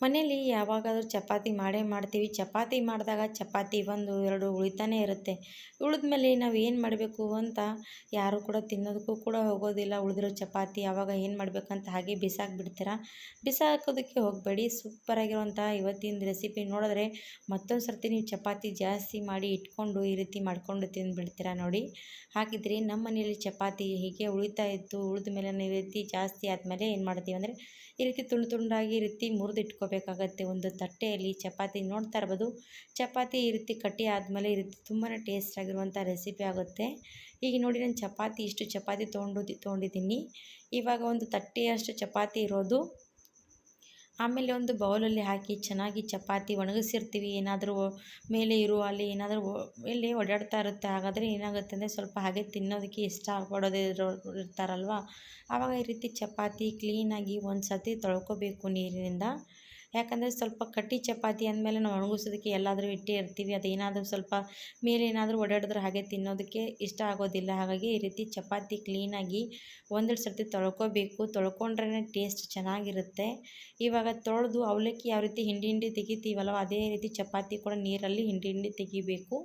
ಮನೇಲಿ ಯಾವಾಗಾದರೂ ಚಪಾತಿ ಮಾಡೇ ಮಾಡ್ತೀವಿ. ಚಪಾತಿ ಮಾಡಿದಾಗ ಚಪಾತಿ ಒಂದು, ಎರಡು ಉಳಿತಾನೇ ಇರುತ್ತೆ. ಉಳಿದ್ಮೇಲೆ ನಾವು ಏನು ಮಾಡಬೇಕು ಅಂತ ಯಾರು ಕೂಡ ತಿನ್ನೋದಕ್ಕೂ ಕೂಡ ಹೋಗೋದಿಲ್ಲ. ಉಳಿದಿರೋ ಚಪಾತಿ ಯಾವಾಗ ಏನು ಮಾಡಬೇಕಂತ ಹಾಗೆ ಬಿಸಾಕ್ಬಿಡ್ತೀರ? ಬಿಸಾಕೋದಕ್ಕೆ ಹೋಗಬೇಡಿ. ಸೂಪರಾಗಿರುವಂಥ ಇವತ್ತಿನ ರೆಸಿಪಿ ನೋಡಿದ್ರೆ ಮತ್ತೊಂದು ಸರ್ತಿ ನೀವು ಚಪಾತಿ ಜಾಸ್ತಿ ಮಾಡಿ ಇಟ್ಕೊಂಡು ಈ ರೀತಿ ಮಾಡಿಕೊಂಡು ತಿಂದುಬಿಡ್ತೀರಾ ನೋಡಿ. ಹಾಗಿದ್ರೆ ನಮ್ಮ ಮನೆಯಲ್ಲಿ ಚಪಾತಿ ಹೀಗೆ ಉಳಿತಾ ಇತ್ತು. ಉಳಿದ ಮೇಲೆ ಈ ರೀತಿ ಜಾಸ್ತಿ ಆದಮೇಲೆ ಏನು ಮಾಡ್ತೀವಿ ಅಂದರೆ ಈ ರೀತಿ ತುಂಡು ತುಂಡಾಗಿ ಈ ರೀತಿ ಮುರಿದು ಇಟ್ಕೋಬೇಕಾಗತ್ತೆ ಒಂದು ತಟ್ಟೆಯಲ್ಲಿ ಚಪಾತಿ ನೋಡ್ತಾ ಇರ್ಬೋದು. ಚಪಾತಿ ಈ ರೀತಿ ಕಟ್ಟಿ ಆದಮೇಲೆ ಈ ರೀತಿ ತುಂಬಾ ಟೇಸ್ಟ್ ಆಗಿರುವಂಥ ರೆಸಿಪಿ ಆಗುತ್ತೆ. ಈಗ ನೋಡಿ ನಾನು ಚಪಾತಿ ಇಷ್ಟು ಚಪಾತಿ ತೊಗೊಂಡು ತೊಗೊಂಡಿದ್ದೀನಿ. ಇವಾಗ ಒಂದು ತಟ್ಟೆಯಷ್ಟು ಚಪಾತಿ ಇರೋದು. ಆಮೇಲೆ ಒಂದು ಬೌಲಲ್ಲಿ ಹಾಕಿ ಚೆನ್ನಾಗಿ ಚಪಾತಿ ಒಣಗಿಸಿರ್ತೀವಿ. ಏನಾದರೂ ಮೇಲೆ ಇರುವ ಅಲ್ಲಿ ಏನಾದರೂ ಇಲ್ಲಿ ಓಡಾಡ್ತಾ ಇರುತ್ತೆ. ಹಾಗಾದರೆ ಏನಾಗುತ್ತೆ ಅಂದರೆ ಸ್ವಲ್ಪ ಹಾಗೆ ತಿನ್ನೋದಕ್ಕೆ ಇಷ್ಟ ಪಡೋದಿರೋ ಇರ್ತಾರಲ್ವ? ಆವಾಗ ಈ ರೀತಿ ಚಪಾತಿ ಕ್ಲೀನಾಗಿ ಒಂದು ಸತಿ ತೊಳ್ಕೊಬೇಕು ನೀರಿನಿಂದ. ಯಾಕಂದರೆ ಸ್ವಲ್ಪ ಕಟ್ಟಿ ಚಪಾತಿ ಅಂದಮೇಲೆ ನಾವು ಒಣಗಿಸೋದಕ್ಕೆ ಎಲ್ಲಾದರೂ ಇಟ್ಟೇ ಇರ್ತೀವಿ. ಅದೇನಾದರೂ ಸ್ವಲ್ಪ ಮೇಲೇನಾದರೂ ಓಡಾಡಿದ್ರೆ ಹಾಗೆ ತಿನ್ನೋದಕ್ಕೆ ಇಷ್ಟ ಆಗೋದಿಲ್ಲ. ಹಾಗಾಗಿ ಈ ರೀತಿ ಚಪಾತಿ ಕ್ಲೀನಾಗಿ ಒಂದೆರಡು ಸರ್ತಿ ತೊಳ್ಕೊಬೇಕು. ತೊಳ್ಕೊಂಡ್ರೇ ಟೇಸ್ಟ್ ಚೆನ್ನಾಗಿರುತ್ತೆ. ಇವಾಗ ತೊಳೆದು ಅವಲಕ್ಕಿ ಯಾವ ರೀತಿ ಹಿಂಡಿ ಹಿಂಡಿ ತೆಗಿತೀವಲ್ವ, ಅದೇ ರೀತಿ ಚಪಾತಿ ಕೂಡ ನೀರಲ್ಲಿ ಹಿಂಡಿ ಹಿಂಡಿ ತೆಗಿಬೇಕು.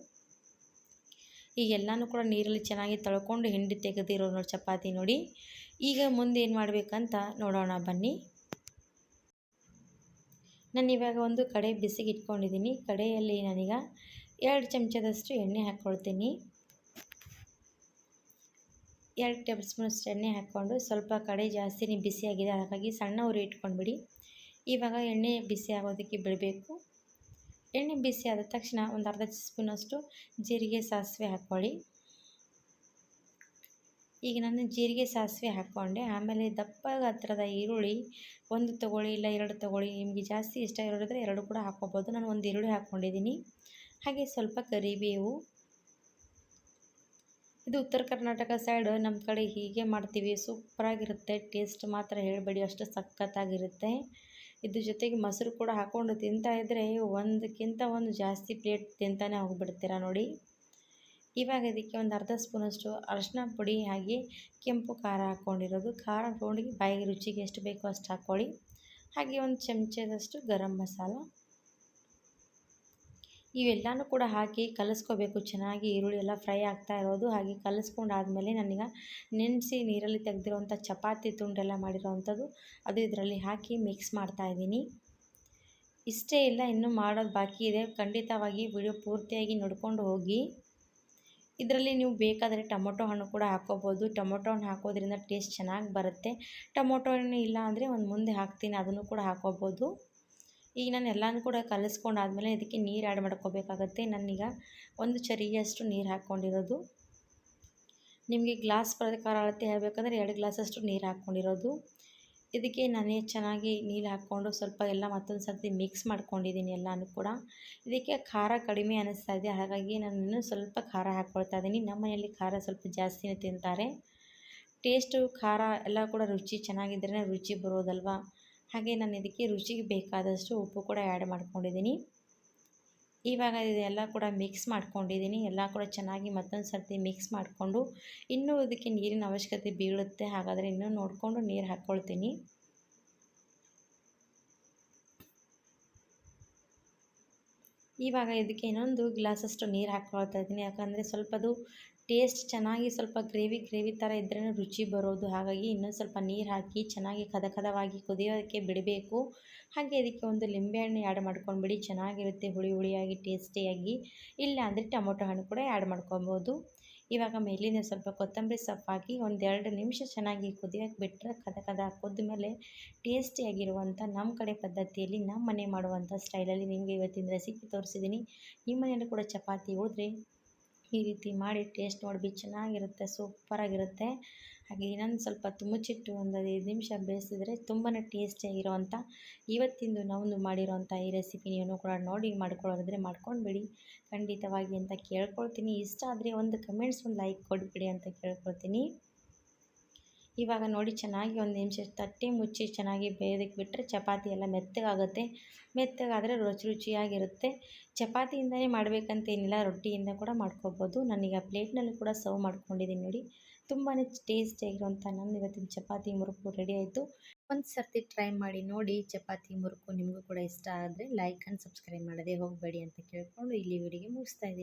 ಈಗ ಎಲ್ಲನೂ ಕೂಡ ನೀರಲ್ಲಿ ಚೆನ್ನಾಗಿ ತೊಳ್ಕೊಂಡು ಹಿಂಡಿ ತೆಗೆದಿರೋ ನೋಡಿ ಚಪಾತಿ ನೋಡಿ. ಈಗ ಮುಂದೆ ಏನು ಮಾಡಬೇಕಂತ ನೋಡೋಣ ಬನ್ನಿ. ನಾನು ಇವಾಗ ಒಂದು ಕಡೆ ಬಿಸಿಗೆ ಇಟ್ಕೊಂಡಿದ್ದೀನಿ. ಕಡೆಯಲ್ಲಿ ನಾನೀಗ ಎರಡು ಚಮಚದಷ್ಟು ಎಣ್ಣೆ ಹಾಕ್ಕೊಳ್ತೀನಿ ಎರಡು ಟೇಬಲ್ ಸ್ಪೂನಷ್ಟು ಎಣ್ಣೆ ಹಾಕ್ಕೊಂಡು ಸ್ವಲ್ಪ ಕಡೆ ಜಾಸ್ತಿನೇ ಬಿಸಿಯಾಗಿದೆ. ಹಾಗಾಗಿ ಸಣ್ಣ ಉರಿ ಇಟ್ಕೊಂಡ್ಬಿಡಿ. ಇವಾಗ ಎಣ್ಣೆ ಬಿಸಿ ಆಗೋದಕ್ಕೆ ಬಿಡಬೇಕು. ಎಣ್ಣೆ ಬಿಸಿ ಆದ ತಕ್ಷಣ ಒಂದು ಅರ್ಧ ಸ್ಪೂನಷ್ಟು ಜೀರಿಗೆ ಸಾಸಿವೆ ಹಾಕ್ಕೊಳ್ಳಿ. ಈಗ ನಾನು ಜೀರಿಗೆ ಸಾಸಿವೆ ಹಾಕ್ಕೊಂಡೆ. ಆಮೇಲೆ ದಪ್ಪ ಗಾತ್ರದ ಈರುಳ್ಳಿ ಒಂದು ತೊಗೊಳ್ಳಿ ಇಲ್ಲ ಎರಡು ತೊಗೊಳ್ಳಿ, ನಿಮಗೆ ಜಾಸ್ತಿ ಇಷ್ಟ ಇರೋದ್ರೆ ಎರಡು ಕೂಡ ಹಾಕ್ಕೊಬೋದು. ನಾನು ಒಂದು ಈರುಳ್ಳಿ ಹಾಕ್ಕೊಂಡಿದ್ದೀನಿ. ಹಾಗೆ ಸ್ವಲ್ಪ ಕರಿಬೇವು. ಇದು ಉತ್ತರ ಕರ್ನಾಟಕ ಸೈಡ್ ನಮ್ಮ ಕಡೆ ಹೀಗೆ ಮಾಡ್ತೀವಿ. ಸೂಪರಾಗಿರುತ್ತೆ. ಟೇಸ್ಟ್ ಮಾತ್ರ ಹೇಳಬೇಡಿ, ಅಷ್ಟು ಸಖತ್ತಾಗಿರುತ್ತೆ. ಇದ್ರ ಜೊತೆಗೆ ಮೊಸರು ಕೂಡ ಹಾಕ್ಕೊಂಡು ತಿಂತಾಯಿದ್ರೆ ಒಂದಕ್ಕಿಂತ ಒಂದು ಜಾಸ್ತಿ ಪ್ಲೇಟ್ ತಿಂತಾನೆ ಹೋಗ್ಬಿಡ್ತೀರಾ ನೋಡಿ. ಇವಾಗ ಇದಕ್ಕೆ ಒಂದು ಅರ್ಧ ಸ್ಪೂನಷ್ಟು ಅರಶಿನ ಪುಡಿ ಹಾಗೆ ಕೆಂಪು ಖಾರ ಹಾಕ್ಕೊಂಡಿರೋದು. ಖಾರ ಹಾಕ್ಕೊಂಡು ಬಾಯಿಗೆ ರುಚಿಗೆ ಎಷ್ಟು ಬೇಕೋ ಅಷ್ಟು ಹಾಕ್ಕೊಳ್ಳಿ. ಹಾಗೆ ಒಂದು ಚಮಚದಷ್ಟು ಗರಂ ಮಸಾಲ. ಇವೆಲ್ಲನೂ ಕೂಡ ಹಾಕಿ ಕಲಿಸ್ಕೋಬೇಕು. ಚೆನ್ನಾಗಿ ಈರುಳ್ಳಿ ಎಲ್ಲ ಫ್ರೈ ಆಗ್ತಾ ಇರೋದು. ಹಾಗೆ ಕಲಿಸ್ಕೊಂಡಾದಮೇಲೆ ನನಗೆ ನೆನೆಸಿ ನೀರಲ್ಲಿ ತೆಗೆದಿರುವಂಥ ಚಪಾತಿ ತುಂಡೆಲ್ಲ ಮಾಡಿರೋವಂಥದ್ದು ಅದು ಇದರಲ್ಲಿ ಹಾಕಿ ಮಿಕ್ಸ್ ಮಾಡ್ತಾ ಇದ್ದೀನಿ. ಇಷ್ಟೇ ಇಲ್ಲ, ಇನ್ನೂ ಮಾಡೋದು ಬಾಕಿ ಇದೆ. ಖಂಡಿತವಾಗಿ ವಿಡಿಯೋ ಪೂರ್ತಿಯಾಗಿ ನೋಡ್ಕೊಂಡು ಹೋಗಿ. ಇದರಲ್ಲಿ ನೀವು ಬೇಕಾದರೆ ಟೊಮೊಟೊ ಹಣ್ಣು ಕೂಡ ಹಾಕ್ಕೋಬೋದು ಟೊಮೊಟೊ ಹಣ್ಣು ಹಾಕೋದ್ರಿಂದ ಟೇಸ್ಟ್ ಚೆನ್ನಾಗಿ ಬರುತ್ತೆ. ಟೊಮೊಟೊ ಹಣ್ಣು ಇಲ್ಲ ಅಂದರೆ ಒಂದು ಮುಂದೆ ಹಾಕ್ತೀನಿ, ಅದನ್ನು ಕೂಡ ಹಾಕ್ಕೋಬೋದು ಈಗ ನಾನು ಎಲ್ಲನೂ ಕೂಡ ಕಲಿಸ್ಕೊಂಡಾದ್ಮೇಲೆ ಇದಕ್ಕೆ ನೀರು ಆ್ಯಡ್ ಮಾಡ್ಕೋಬೇಕಾಗತ್ತೆ. ನಾನೀಗ ಒಂದು ಚರಿಯಷ್ಟು ನೀರು ಹಾಕ್ಕೊಂಡಿರೋದು. ನಿಮಗೆ ಗ್ಲಾಸ್ ಪ್ರಕಾರ ಅಳತೆ ಹೇಳಬೇಕಂದ್ರೆ ಎರಡು ಗ್ಲಾಸಷ್ಟು ನೀರು ಹಾಕ್ಕೊಂಡಿರೋದು. ಇದಕ್ಕೆ ನಾನೇ ಚೆನ್ನಾಗಿ ನೀರು ಹಾಕ್ಕೊಂಡು ಸ್ವಲ್ಪ ಎಲ್ಲ ಮತ್ತೊಂದು ಸರ್ತಿ ಮಿಕ್ಸ್ ಮಾಡ್ಕೊಂಡಿದ್ದೀನಿ ಎಲ್ಲನೂ ಕೂಡ. ಇದಕ್ಕೆ ಖಾರ ಕಡಿಮೆ ಅನ್ನಿಸ್ತಾ ಇದೆ, ಹಾಗಾಗಿ ನಾನು ಇನ್ನೂ ಸ್ವಲ್ಪ ಖಾರ ಹಾಕ್ಕೊಳ್ತಾ ಇದ್ದೀನಿ. ನಮ್ಮ ಮನೆಯಲ್ಲಿ ಖಾರ ಸ್ವಲ್ಪ ಜಾಸ್ತಿನೇ ತಿಂತಾರೆ. ಟೇಸ್ಟು, ಖಾರ ಎಲ್ಲ ಕೂಡ ರುಚಿ ಚೆನ್ನಾಗಿದ್ರೇ ರುಚಿ ಬರೋದಲ್ವ? ಹಾಗೆ ನಾನು ಇದಕ್ಕೆ ರುಚಿಗೆ ಬೇಕಾದಷ್ಟು ಉಪ್ಪು ಕೂಡ ಆ್ಯಡ್ ಮಾಡ್ಕೊಂಡಿದ್ದೀನಿ. ಇವಾಗ ಇದೆಲ್ಲ ಕೂಡ ಮಿಕ್ಸ್ ಮಾಡ್ಕೊಂಡಿದ್ದೀನಿ. ಎಲ್ಲ ಕೂಡ ಚೆನ್ನಾಗಿ ಮತ್ತೊಂದು ಸರ್ತಿ ಮಿಕ್ಸ್ ಮಾಡಿಕೊಂಡು ಇನ್ನೂ ಇದಕ್ಕೆ ನೀರಿನ ಅವಶ್ಯಕತೆ ಬೀಳುತ್ತೆ. ಹಾಗಾದರೆ ಇನ್ನೂ ನೋಡಿಕೊಂಡು ನೀರು ಹಾಕ್ಕೊಳ್ತೀನಿ ಇವಾಗ ಇದಕ್ಕೆ ಇನ್ನೊಂದು ಗ್ಲಾಸಷ್ಟು ನೀರು ಹಾಕ್ಕೊಳ್ತಾ ಇದ್ದೀನಿ. ಯಾಕಂದರೆ ಸ್ವಲ್ಪ ಅದು ಟೇಸ್ಟ್ ಚೆನ್ನಾಗಿ ಸ್ವಲ್ಪ ಗ್ರೇವಿ ಗ್ರೇವಿ ಥರ ಇದ್ರೇ ರುಚಿ ಬರೋದು. ಹಾಗಾಗಿ ಇನ್ನೊಂದು ಸ್ವಲ್ಪ ನೀರು ಹಾಕಿ ಚೆನ್ನಾಗಿ ಕದ ಕದವಾಗಿ ಕುದಿಯೋದಕ್ಕೆ ಬಿಡಬೇಕು. ಹಾಗೆ ಇದಕ್ಕೆ ಒಂದು ಲಿಂಬೆಹಣ್ಣು ಆ್ಯಡ್ ಮಾಡ್ಕೊಂಡ್ಬಿಡಿ. ಚೆನ್ನಾಗಿರುತ್ತೆ, ಹುಳಿ ಹುಳಿಯಾಗಿ ಟೇಸ್ಟಿಯಾಗಿ ಇಲ್ಲ ಅಂದರೆ ಟೊಮೊಟೊ ಹಣ್ಣು ಕೂಡ ಆ್ಯಡ್ ಮಾಡ್ಕೊಬೋದು ಇವಾಗ ಮೇಲಿಂದ ಸ್ವಲ್ಪ ಕೊತ್ತಂಬರಿ ಸೊಪ್ಪು ಹಾಕಿ ಒಂದೆರಡು ನಿಮಿಷ ಚೆನ್ನಾಗಿ ಕುದಿಯೋಕೆ ಬಿಟ್ಟರೆ ಕದ ಕದ ಕುದ್ಮೇಲೆ ಟೇಸ್ಟಿಯಾಗಿರುವಂಥ ನಮ್ಮ ಕಡೆ ಪದ್ಧತಿಯಲ್ಲಿ ನಮ್ಮ ಮನೆ ಮಾಡುವಂಥ ಸ್ಟೈಲಲ್ಲಿ ನಿಮಗೆ ಇವತ್ತಿನ ರೆಸಿಪಿ ತೋರಿಸಿದ್ದೀನಿ. ನಿಮ್ಮ ಮನೆಯಲ್ಲೂ ಕೂಡ ಚಪಾತಿ ಉಳಿದ್ರೆ ಈ ರೀತಿ ಮಾಡಿ ಟೇಸ್ಟ್ ನೋಡಿ ಚೆನ್ನಾಗಿರುತ್ತೆ, ಸೂಪರಾಗಿರುತ್ತೆ. ಹಾಗೆ ಇನ್ನೊಂದು ಸ್ವಲ್ಪ ತುಮುಚಿಟ್ಟು ಒಂದು ಐದು ನಿಮಿಷ ಬೇಯಿಸಿದ್ರೆ ತುಂಬಾ ಟೇಸ್ಟಿಯಾಗಿರುವಂಥ ಇವತ್ತಿಂದು ನಾವು ಮಾಡಿರೋವಂಥ ಈ ರೆಸಿಪಿ ನೀವು ಕೂಡ ನೋಡಿ ಮಾಡ್ಕೊಳ್ಳೋದ್ರೆ ಮಾಡ್ಕೊಂಡ್ಬಿಡಿ. ಖಂಡಿತವಾಗಿ ಅಂತ ಕೇಳ್ಕೊಳ್ತೀನಿ. ಇಷ್ಟ ಆದರೆ ಒಂದು ಕಮೆಂಟ್ಸ್ ಒಂದು ಲೈಕ್ ಕೊಡಿಬಿಡಿ ಅಂತ ಕೇಳ್ಕೊಳ್ತೀನಿ. ಇವಾಗ ನೋಡಿ ಚೆನ್ನಾಗಿ ಒಂದು ನಿಮಿಷ ತಟ್ಟಿ ಮುಚ್ಚಿ ಚೆನ್ನಾಗಿ ಬೇಯೋದಕ್ಕೆ ಬಿಟ್ಟರೆ ಚಪಾತಿ ಎಲ್ಲ ಮೆತ್ತಗಾಗುತ್ತೆ. ಮೆತ್ತಗಾದರೆ ರುಚಿ ರುಚಿಯಾಗಿರುತ್ತೆ. ಚಪಾತಿಯಿಂದನೇ ಮಾಡಬೇಕಂತೇನಿಲ್ಲ ರೊಟ್ಟಿಯಿಂದ ಕೂಡ ಮಾಡ್ಕೋಬೋದು. ನಾನೀಗ ಪ್ಲೇಟ್ನಲ್ಲಿ ಕೂಡ ಸರ್ವ್ ಮಾಡ್ಕೊಂಡಿದ್ದೀನಿ ನೋಡಿ. ತುಂಬಾ ಟೇಸ್ಟಿಯಾಗಿರುವಂಥ ನಂದು ಇವತ್ತಿನ ಚಪಾತಿ ಮುರುಕು ರೆಡಿ ಆಯಿತು. ಒಂದು ಸರ್ತಿ ಟ್ರೈ ಮಾಡಿ ನೋಡಿ ಚಪಾತಿ ಮುರುಕು ನಿಮಗೂ ಕೂಡ ಇಷ್ಟ ಆದರೆ ಲೈಕ್ ಆ್ಯಂಡ್ ಸಬ್ಸ್ಕ್ರೈಬ್ ಮಾಡೋದೇ ಹೋಗಬೇಡಿ ಅಂತ ಕೇಳಿಕೊಂಡು ಇಲ್ಲಿ ವಿಡಿಯೋ ಮುಗಿಸ್ತಾ ಇದ್ದೀನಿ.